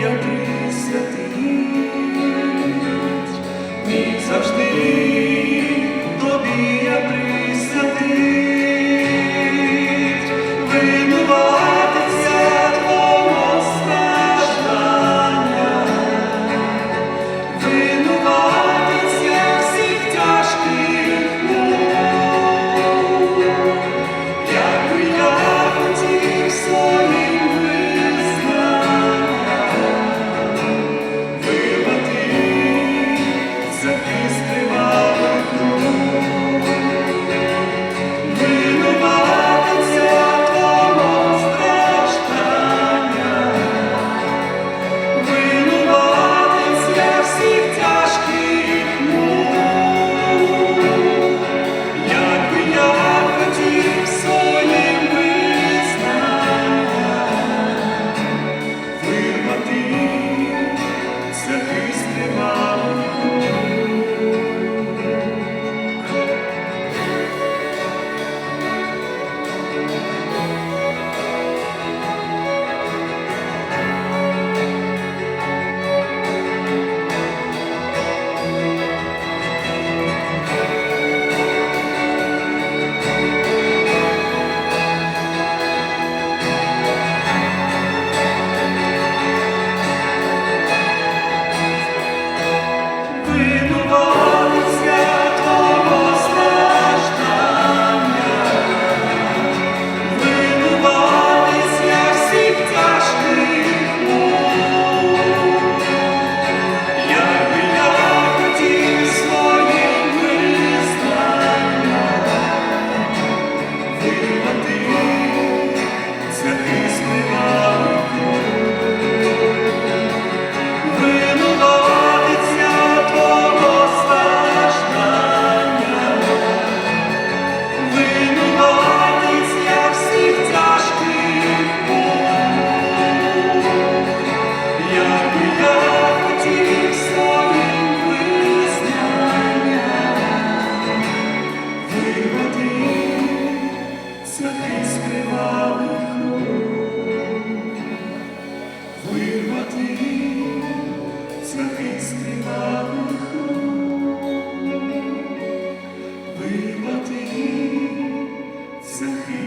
який святить, мій завжди тобі я прийду.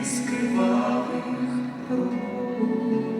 скривавих рук.